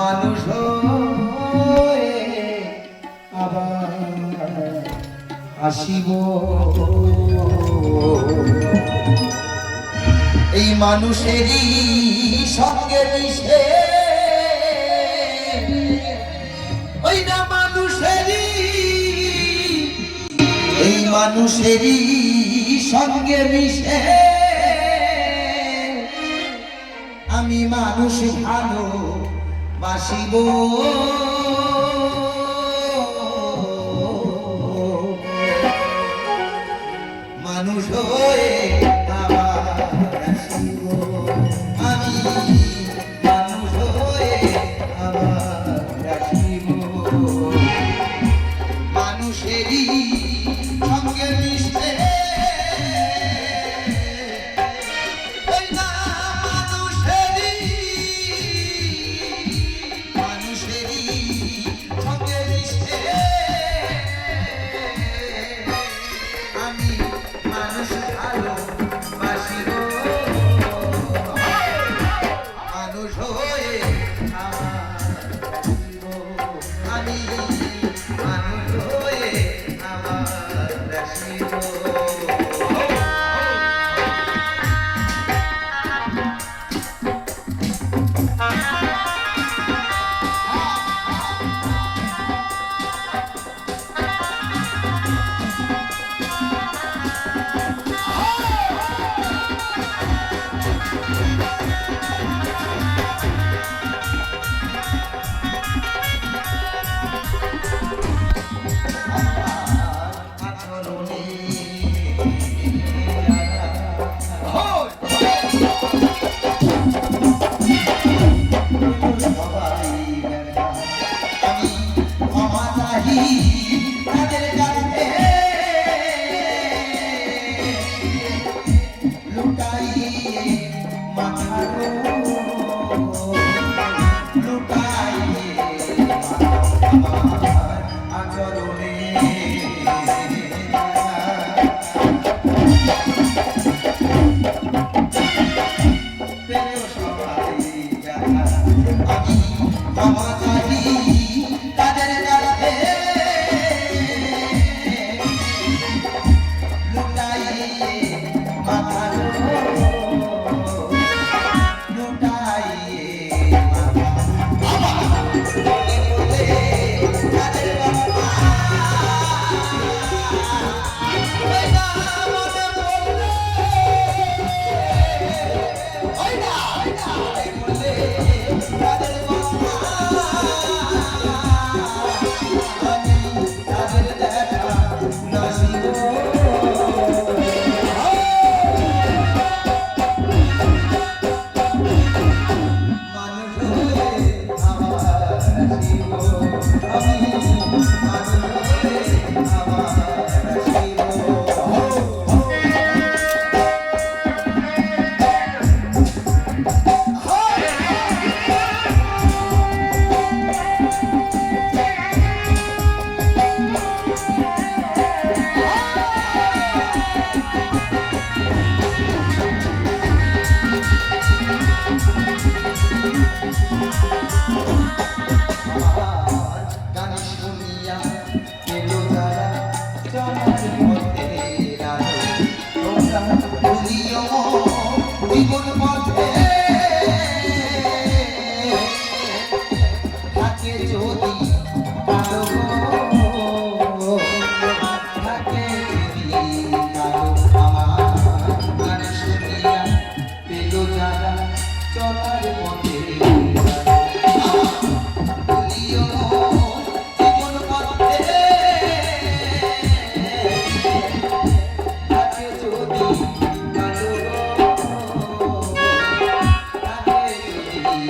মানুষ আবার আসিব। এই মানুষেরই সঙ্গে মিশে ওই না মানুষেরই, এই মানুষেরই সঙ্গে মিশে। আমি মানুষ ভালো বাসিব।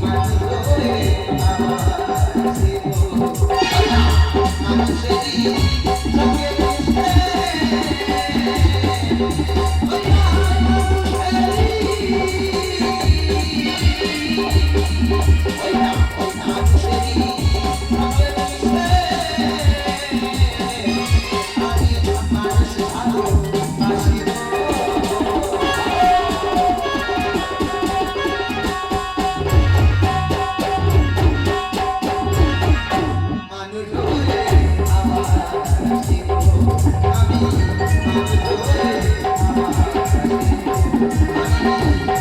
Música Thank you.